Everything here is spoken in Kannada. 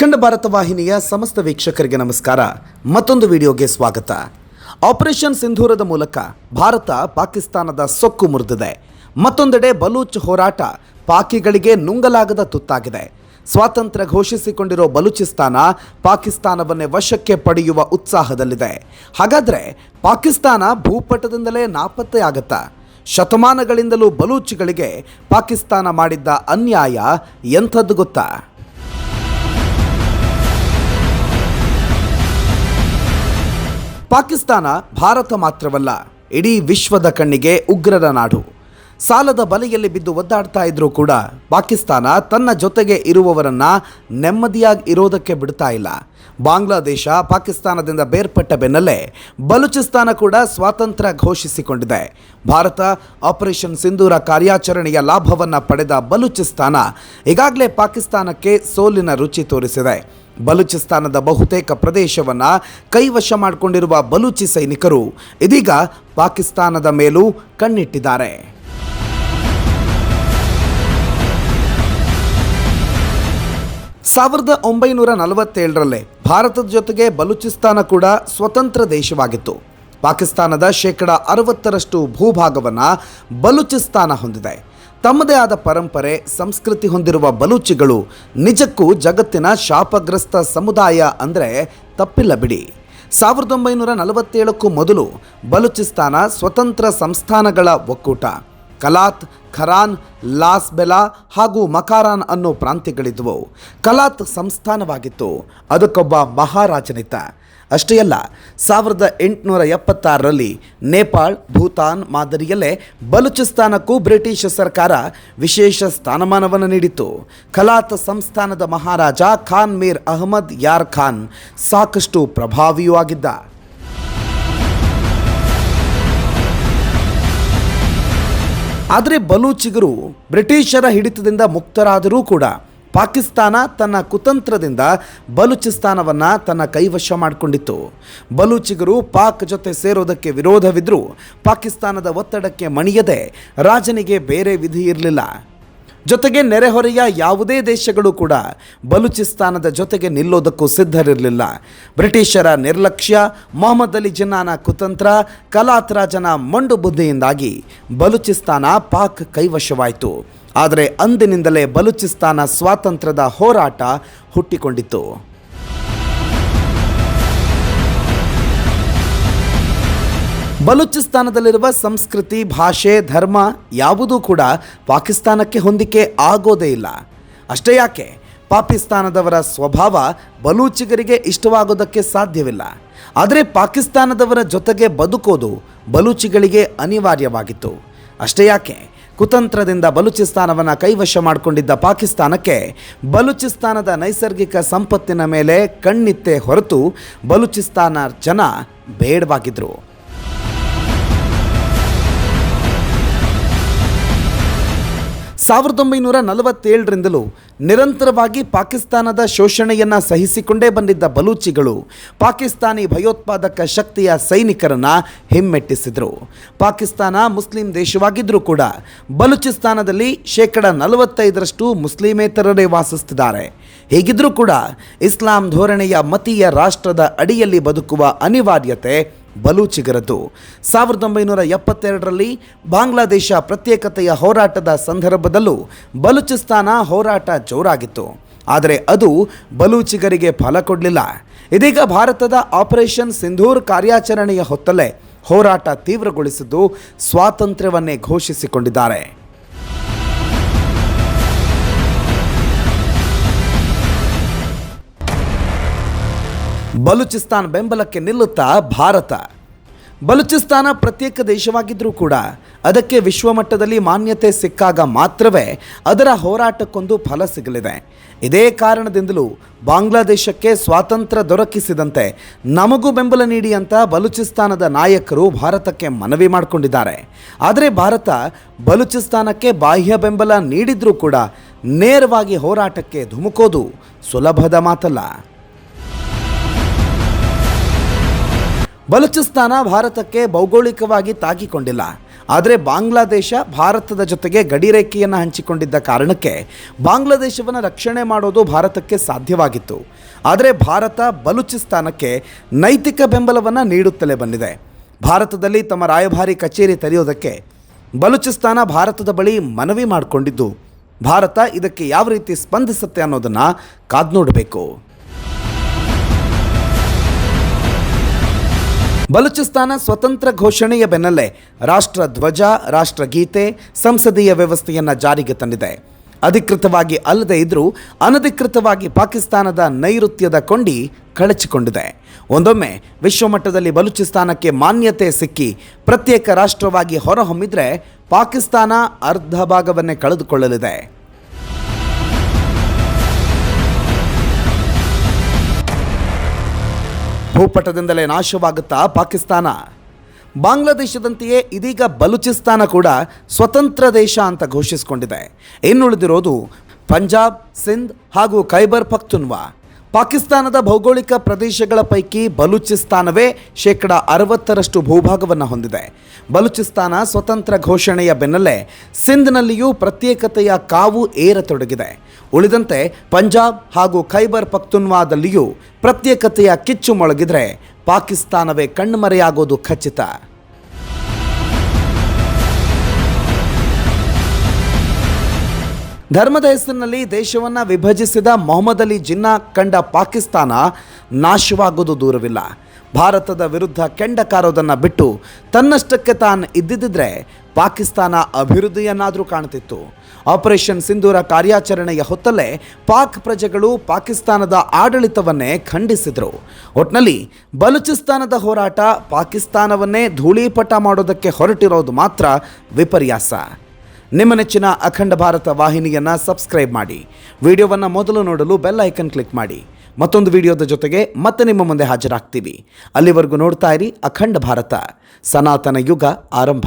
ಅಖಂಡ ಭಾರತ ವಾಹಿನಿಯ ಸಮಸ್ತ ವೀಕ್ಷಕರಿಗೆ ನಮಸ್ಕಾರ. ಮತ್ತೊಂದು ವಿಡಿಯೋಗೆ ಸ್ವಾಗತ. ಆಪರೇಷನ್ ಸಿಂಧೂರದ ಮೂಲಕ ಭಾರತ ಪಾಕಿಸ್ತಾನದ ಸೊಕ್ಕು ಮುರಿದಿದೆ. ಮತ್ತೊಂದೆಡೆ ಬಲೂಚ್ ಹೋರಾಟ ಪಾಕಿಗಳಿಗೆ ನುಂಗಲಾಗದ ತುತ್ತಾಗಿದೆ. ಸ್ವಾತಂತ್ರ್ಯ ಘೋಷಿಸಿಕೊಂಡಿರೋ ಬಲೂಚಿಸ್ತಾನ ಪಾಕಿಸ್ತಾನವನ್ನೇ ವಶಕ್ಕೆ ಪಡೆಯುವ ಉತ್ಸಾಹದಲ್ಲಿದೆ. ಹಾಗಾದರೆ ಪಾಕಿಸ್ತಾನ ಭೂಪಟದಿಂದಲೇ ನಾಪತ್ತೆಯಾಗತ್ತಾ ಶತಮಾನಗಳಿಂದಲೂ ಬಲೂಚಿಗಳಿಗೆ ಪಾಕಿಸ್ತಾನ ಮಾಡಿದ್ದ ಅನ್ಯಾಯ ಎಂಥದ್ದು ಗೊತ್ತಾ? ಪಾಕಿಸ್ತಾನ ಭಾರತ ಮಾತ್ರವಲ್ಲ, ಇಡೀ ವಿಶ್ವದ ಕಣ್ಣಿಗೆ ಉಗ್ರರ ನಾಡು. ಸಾಲದ ಬಲೆಯಲ್ಲಿ ಬಿದ್ದು ಒದ್ದಾಡ್ತಾ ಇದ್ರೂ ಕೂಡ ಪಾಕಿಸ್ತಾನ ತನ್ನ ಜೊತೆಗೆ ಇರುವವರನ್ನ ನೆಮ್ಮದಿಯಾಗಿ ಇರೋದಕ್ಕೆ ಬಿಡ್ತಾ ಇಲ್ಲ. ಬಾಂಗ್ಲಾದೇಶ ಪಾಕಿಸ್ತಾನದಿಂದ ಬೇರ್ಪಟ್ಟ ಬೆನ್ನಲ್ಲೇ ಬಲೂಚಿಸ್ತಾನ ಕೂಡ ಸ್ವಾತಂತ್ರ್ಯ ಘೋಷಿಸಿಕೊಂಡಿದೆ. ಭಾರತ ಆಪರೇಷನ್ ಸಿಂಧೂರ ಕಾರ್ಯಾಚರಣೆಯ ಲಾಭವನ್ನು ಪಡೆದ ಬಲೂಚಿಸ್ತಾನ ಈಗಾಗಲೇ ಪಾಕಿಸ್ತಾನಕ್ಕೆ ಸೋಲಿನ ರುಚಿ ತೋರಿಸಿದೆ. ಬಲೂಚಿಸ್ತಾನದ ಬಹುತೇಕ ಪ್ರದೇಶವನ್ನು ಕೈವಶ ಮಾಡಿಕೊಂಡಿರುವ ಬಲೂಚಿ ಸೈನಿಕರು ಇದೀಗ ಪಾಕಿಸ್ತಾನದ ಮೇಲೂ ಕಣ್ಣಿಟ್ಟಿದ್ದಾರೆ. ಸಾವಿರದ ಒಂಬೈನೂರ ನಲವತ್ತೇಳರಲ್ಲೇ ಭಾರತದ ಜೊತೆಗೆ ಬಲೂಚಿಸ್ತಾನ ಕೂಡ ಸ್ವತಂತ್ರ ದೇಶವಾಗಿತ್ತು. ಪಾಕಿಸ್ತಾನದ ಶೇಕಡ ಅರವತ್ತರಷ್ಟು ಭೂಭಾಗವನ್ನು ಬಲೂಚಿಸ್ತಾನ ಹೊಂದಿದೆ. ತಮ್ಮದೇ ಆದ ಪರಂಪರೆ, ಸಂಸ್ಕೃತಿ ಹೊಂದಿರುವ ಬಲೂಚಿಗಳು ನಿಜಕ್ಕೂ ಜಗತ್ತಿನ ಶಾಪಗ್ರಸ್ತ ಸಮುದಾಯ ಅಂದರೆ ತಪ್ಪಿಲ್ಲ ಬಿಡಿ. ಸಾವಿರದ ಒಂಬೈನೂರ ನಲವತ್ತೇಳಕ್ಕೂ ಮೊದಲು ಬಲೂಚಿಸ್ತಾನ ಸ್ವತಂತ್ರ ಸಂಸ್ಥಾನಗಳ ಒಕ್ಕೂಟ. ಕಲಾತ್, ಖರಾನ್, ಲಾಸ್ ಬೆಲಾ ಹಾಗೂ ಮಕಾರಾನ್ ಅನ್ನೋ ಪ್ರಾಂತ್ಯಗಳಿದ್ವು. ಕಲಾತ್ ಸಂಸ್ಥಾನವಾಗಿತ್ತು. ಅದಕ್ಕೊಬ್ಬ ಮಹಾರಾಜನಿತ ಅಷ್ಟೇ ಅಲ್ಲ, ಸಾವಿರದ ಎಂಟುನೂರ ಎಪ್ಪತ್ತಾರರಲ್ಲಿ ನೇಪಾಳ್, ಭೂತಾನ್ ಮಾದರಿಯಲ್ಲೇ ಬಲೂಚಿಸ್ತಾನಕ್ಕೂ ಬ್ರಿಟಿಷ್ ಸರ್ಕಾರ ವಿಶೇಷ ಸ್ಥಾನಮಾನವನ್ನು ನೀಡಿತ್ತು. ಕಲಾತ್ ಸಂಸ್ಥಾನದ ಮಹಾರಾಜ ಖಾನ್ ಮೀರ್ ಅಹಮದ್ ಯಾರ್ ಖಾನ್ ಸಾಕಷ್ಟು ಪ್ರಭಾವಿಯೂ ಆಗಿದ್ದ. ಆದರೆ ಬಲೂಚಿಗರು ಬ್ರಿಟಿಷರ ಹಿಡಿತದಿಂದ ಮುಕ್ತರಾದರೂ ಕೂಡ ಪಾಕಿಸ್ತಾನ ತನ್ನ ಕುತಂತ್ರದಿಂದ ಬಲೂಚಿಸ್ತಾನವನ್ನು ತನ್ನ ಕೈವಶ ಮಾಡಿಕೊಂಡಿತ್ತು. ಬಲೂಚಿಗರು ಪಾಕ್ ಜೊತೆ ಸೇರೋದಕ್ಕೆ ವಿರೋಧವಿದ್ದರೂ ಪಾಕಿಸ್ತಾನದ ಒತ್ತಡಕ್ಕೆ ಮಣಿಯದೆ ರಾಜನಿಗೆ ಬೇರೆ ವಿಧಿ ಇರಲಿಲ್ಲ. ಜೊತೆಗೆ ನೆರೆಹೊರೆಯ ಯಾವುದೇ ದೇಶಗಳು ಕೂಡ ಬಲೂಚಿಸ್ತಾನದ ಜೊತೆಗೆ ನಿಲ್ಲೋದಕ್ಕೂ ಸಿದ್ಧರಿರಲಿಲ್ಲ. ಬ್ರಿಟಿಷರ ನಿರ್ಲಕ್ಷ್ಯ, ಮೊಹಮ್ಮದ್ ಅಲಿ ಜಿನ್ನಾನ ಕುತಂತ್ರ, ಕಲಾತ್ ರಾಜನ ಮೊಂಡು ಬುದ್ಧಿಯಿಂದಾಗಿ ಬಲೂಚಿಸ್ತಾನ ಪಾಕ್ ಕೈವಶವಾಯಿತು. ಆದರೆ ಅಂದಿನಿಂದಲೇ ಬಲೂಚಿಸ್ತಾನ ಸ್ವಾತಂತ್ರ್ಯದ ಹೋರಾಟ ಹುಟ್ಟಿಕೊಂಡಿತ್ತು. ಬಲೂಚಿಸ್ತಾನದಲ್ಲಿರುವ ಸಂಸ್ಕೃತಿ, ಭಾಷೆ, ಧರ್ಮ ಯಾವುದೂ ಕೂಡ ಪಾಕಿಸ್ತಾನಕ್ಕೆ ಹೊಂದಿಕೆ ಆಗೋದೇ ಇಲ್ಲ. ಅಷ್ಟೇ ಯಾಕೆ? ಪಾಕಿಸ್ತಾನದವರ ಸ್ವಭಾವ ಬಲೂಚಿಗರಿಗೆ ಇಷ್ಟವಾಗೋದಕ್ಕೆ ಸಾಧ್ಯವಿಲ್ಲ. ಆದರೆ ಪಾಕಿಸ್ತಾನದವರ ಜೊತೆಗೆ ಬದುಕೋದು ಬಲೂಚಿಗಳಿಗೆ ಅನಿವಾರ್ಯವಾಗಿತ್ತು. ಅಷ್ಟೇ ಯಾಕೆ? ಕುತಂತ್ರದಿಂದ ಬಲೂಚಿಸ್ತಾನವನ್ನು ಕೈವಶ ಮಾಡಿಕೊಂಡಿದ್ದ ಪಾಕಿಸ್ತಾನಕ್ಕೆ ಬಲೂಚಿಸ್ತಾನದ ನೈಸರ್ಗಿಕ ಸಂಪತ್ತಿನ ಮೇಲೆ ಕಣ್ಣಿತ್ತೆ ಹೊರತು ಬಲೂಚಿಸ್ತಾನ ಜನ ಬೇಡವಾಗಿದ್ರು. ಸಾವಿರದ ಒಂಬೈನೂರ ನಲವತ್ತೇಳರಿಂದಲೂ ನಿರಂತರವಾಗಿ ಪಾಕಿಸ್ತಾನದ ಶೋಷಣೆಯನ್ನು ಸಹಿಸಿಕೊಂಡೇ ಬಂದಿದ್ದ ಬಲೂಚಿಗಳು ಪಾಕಿಸ್ತಾನಿ ಭಯೋತ್ಪಾದಕ ಶಕ್ತಿಯ ಸೈನಿಕರನ್ನು ಹಿಮ್ಮೆಟ್ಟಿಸಿದರು. ಪಾಕಿಸ್ತಾನ ಮುಸ್ಲಿಂ ದೇಶವಾಗಿದ್ದರೂ ಕೂಡ ಬಲೂಚಿಸ್ತಾನದಲ್ಲಿ ಶೇಕಡ ನಲವತ್ತೈದರಷ್ಟು ಮುಸ್ಲಿಮೇತರರೇ ವಾಸಿಸ್ತಿದ್ದಾರೆ. ಹೀಗಿದ್ರೂ ಕೂಡ ಇಸ್ಲಾಂ ಧೋರಣೆಯ ಮತೀಯ ರಾಷ್ಟ್ರದ ಅಡಿಯಲ್ಲಿ ಬದುಕುವ ಅನಿವಾರ್ಯತೆ ಬಲೂಚಿಗರದ್ದು ಸಾವಿರದ ಒಂಬೈನೂರ ಎಪ್ಪತ್ತೆರಡರಲ್ಲಿ ಬಾಂಗ್ಲಾದೇಶ ಪ್ರತ್ಯೇಕತೆಯ ಹೋರಾಟದ ಸಂದರ್ಭದಲ್ಲೂ ಬಲೂಚಿಸ್ತಾನ ಹೋರಾಟ ಜೋರಾಗಿತ್ತು. ಆದರೆ ಅದು ಬಲೂಚಿಗರಿಗೆ ಫಲ ಕೊಡಲಿಲ್ಲ. ಇದೀಗ ಭಾರತದ ಆಪರೇಷನ್ ಸಿಂಧೂರ್ ಕಾರ್ಯಾಚರಣೆಯ ಹೊತ್ತಲೇ ಹೋರಾಟ ತೀವ್ರಗೊಳಿಸಿದ್ದು ಸ್ವಾತಂತ್ರ್ಯವನ್ನೇ ಘೋಷಿಸಿಕೊಂಡಿದ್ದಾರೆ. ಬಲೂಚಿಸ್ತಾನ್ ಬೆಂಬಲಕ್ಕೆ ನಿಲ್ಲುತ್ತಾ ಭಾರತ. ಬಲೂಚಿಸ್ತಾನ ಪ್ರತ್ಯೇಕ ದೇಶವಾಗಿದ್ದರೂ ಕೂಡ ಅದಕ್ಕೆ ವಿಶ್ವಮಟ್ಟದಲ್ಲಿ ಮಾನ್ಯತೆ ಸಿಕ್ಕಾಗ ಮಾತ್ರವೇ ಅದರ ಹೋರಾಟಕ್ಕೊಂದು ಫಲ ಸಿಗಲಿದೆ. ಇದೇ ಕಾರಣದಿಂದಲೂ ಬಾಂಗ್ಲಾದೇಶಕ್ಕೆ ಸ್ವಾತಂತ್ರ್ಯ ದೊರಕಿಸಿದಂತೆ ನಮಗೂ ಬೆಂಬಲ ನೀಡಿ ಅಂತ ಬಲೂಚಿಸ್ತಾನದ ನಾಯಕರು ಭಾರತಕ್ಕೆ ಮನವಿ ಮಾಡಿಕೊಂಡಿದ್ದಾರೆ. ಆದರೆ ಭಾರತ ಬಲೂಚಿಸ್ತಾನಕ್ಕೆ ಬಾಹ್ಯ ಬೆಂಬಲ ನೀಡಿದರೂ ಕೂಡ ನೇರವಾಗಿ ಹೋರಾಟಕ್ಕೆ ಧುಮುಕೋದು ಸುಲಭದ ಮಾತಲ್ಲ. ಬಲೂಚಿಸ್ತಾನ ಭಾರತಕ್ಕೆ ಭೌಗೋಳಿಕವಾಗಿ ತಾಗಿಕೊಂಡಿಲ್ಲ. ಆದರೆ ಬಾಂಗ್ಲಾದೇಶ ಭಾರತದ ಜೊತೆಗೆ ಗಡಿರೇಖೆಯನ್ನು ಹಂಚಿಕೊಂಡಿದ್ದ ಕಾರಣಕ್ಕೆ ಬಾಂಗ್ಲಾದೇಶವನ್ನು ರಕ್ಷಣೆ ಮಾಡೋದು ಭಾರತಕ್ಕೆ ಸಾಧ್ಯವಾಗಿತ್ತು. ಆದರೆ ಭಾರತ ಬಲೂಚಿಸ್ತಾನಕ್ಕೆ ನೈತಿಕ ಬೆಂಬಲವನ್ನು ನೀಡುತ್ತಲೇ ಬಂದಿದೆ. ಭಾರತದಲ್ಲಿ ತಮ್ಮ ರಾಯಭಾರಿ ಕಚೇರಿ ತೆರೆಯೋದಕ್ಕೆ ಬಲೂಚಿಸ್ತಾನ ಭಾರತದ ಬಳಿ ಮನವಿ ಮಾಡಿಕೊಂಡಿದ್ದು. ಭಾರತ ಇದಕ್ಕೆ ಯಾವ ರೀತಿ ಸ್ಪಂದಿಸುತ್ತೆ ಅನ್ನೋದನ್ನು ಕಾದು ಬಲೂಚಿಸ್ತಾನ ಸ್ವತಂತ್ರ ಘೋಷಣೆಯ ಬೆನ್ನಲ್ಲೇ ರಾಷ್ಟ್ರ ಧ್ವಜ ರಾಷ್ಟ್ರಗೀತೆ ಸಂಸದೀಯ ವ್ಯವಸ್ಥೆಯನ್ನು ಜಾರಿಗೆ ತಂದಿದೆ. ಅಧಿಕೃತವಾಗಿ ಅಲ್ಲದೆ ಇದ್ದರೂ ಅನಧಿಕೃತವಾಗಿ ಪಾಕಿಸ್ತಾನದ ನೈಋತ್ಯದ ಕೊಂಡಿ ಕಳಚಿಕೊಂಡಿದೆ. ಒಂದೊಮ್ಮೆ ವಿಶ್ವಮಟ್ಟದಲ್ಲಿ ಬಲೂಚಿಸ್ತಾನಕ್ಕೆ ಮಾನ್ಯತೆ ಸಿಕ್ಕಿ ಪ್ರತ್ಯೇಕ ರಾಷ್ಟ್ರವಾಗಿ ಹೊರಹೊಮ್ಮಿದ್ರೆ ಪಾಕಿಸ್ತಾನ ಅರ್ಧ ಭಾಗವನ್ನೇ ಕಳೆದುಕೊಳ್ಳಲಿದೆ. ಭೂಪಟದಿಂದಲೇ ನಾಶವಾಗುತ್ತಾ ಪಾಕಿಸ್ತಾನ? ಬಾಂಗ್ಲಾದೇಶದಂತೆಯೇ ಇದೀಗ ಬಲೂಚಿಸ್ತಾನ ಕೂಡ ಸ್ವತಂತ್ರ ದೇಶ ಅಂತ ಘೋಷಿಸಿಕೊಂಡಿದೆ. ಇನ್ನುಳಿದಿರೋದು ಪಂಜಾಬ್, ಸಿಂಧ್ ಹಾಗೂ ಖೈಬರ್ ಪಖ್ತುನ್ವಾ. ಪಾಕಿಸ್ತಾನದ ಭೌಗೋಳಿಕ ಪ್ರದೇಶಗಳ ಪೈಕಿ ಬಲೂಚಿಸ್ತಾನವೇ ಶೇಕಡ ಅರವತ್ತರಷ್ಟು ಭೂಭಾಗವನ್ನು ಹೊಂದಿದೆ. ಬಲೂಚಿಸ್ತಾನ ಸ್ವತಂತ್ರ ಘೋಷಣೆಯ ಬೆನ್ನಲ್ಲೇ ಸಿಂಧ್ನಲ್ಲಿಯೂ ಪ್ರತ್ಯೇಕತೆಯ ಕಾವು ಏರತೊಡಗಿದೆ. ಉಳಿದಂತೆ ಪಂಜಾಬ್ ಹಾಗೂ ಖೈಬರ್ ಪಕ್ತುನ್ವಾದಲ್ಲಿಯೂ ಪ್ರತ್ಯೇಕತೆಯ ಕಿಚ್ಚು ಮೊಳಗಿದರೆ ಪಾಕಿಸ್ತಾನವೇ ಕಣ್ಮರೆಯಾಗೋದು ಖಚಿತ. ಧರ್ಮದ ಹೆಸರಿನಲ್ಲಿ ದೇಶವನ್ನು ವಿಭಜಿಸಿದ ಮೊಹಮ್ಮದ್ ಅಲಿ ಜಿನ್ನಾ ಕಂಡ ಪಾಕಿಸ್ತಾನ ನಾಶವಾಗೋದು ದೂರವಿಲ್ಲ. ಭಾರತದ ವಿರುದ್ಧ ಕೆಂಡ ಕಾರೋದನ್ನು ಬಿಟ್ಟು ತನ್ನಷ್ಟಕ್ಕೆ ತಾನು ಇದ್ದಿದ್ದರೆ ಪಾಕಿಸ್ತಾನ ಅಭಿವೃದ್ಧಿಯನ್ನಾದರೂ ಕಾಣ್ತಿತ್ತು. ಆಪರೇಷನ್ ಸಿಂಧೂರ ಕಾರ್ಯಾಚರಣೆಯ ಹೊತ್ತಲ್ಲೇ ಪಾಕ್ ಪ್ರಜೆಗಳು ಪಾಕಿಸ್ತಾನದ ಆಡಳಿತವನ್ನೇ ಖಂಡಿಸಿದರು. ಒಟ್ನಲ್ಲಿ ಬಲೂಚಿಸ್ತಾನದ ಹೋರಾಟ ಪಾಕಿಸ್ತಾನವನ್ನೇ ಧೂಳೀಪಟ ಮಾಡೋದಕ್ಕೆ ಹೊರಟಿರೋದು ಮಾತ್ರ ವಿಪರ್ಯಾಸ. ನಿಮ್ಮ ನೆಚ್ಚಿನ ಅಖಂಡ ಭಾರತ ವಾಹಿನಿಯನ್ನು ಸಬ್ಸ್ಕ್ರೈಬ್ ಮಾಡಿ. ವಿಡಿಯೋವನ್ನು ಮೊದಲು ನೋಡಲು ಬೆಲ್ ಐಕನ್ ಕ್ಲಿಕ್ ಮಾಡಿ. ಮತ್ತೊಂದು ವಿಡಿಯೋದ ಜೊತೆಗೆ ಮತ್ತೆ ನಿಮ್ಮ ಮುಂದೆ ಹಾಜರಾಗ್ತೀವಿ. ಅಲ್ಲಿವರೆಗೂ ನೋಡ್ತಾ ಇರಿ ಅಖಂಡ ಭಾರತ. ಸನಾತನ ಯುಗ ಆರಂಭ.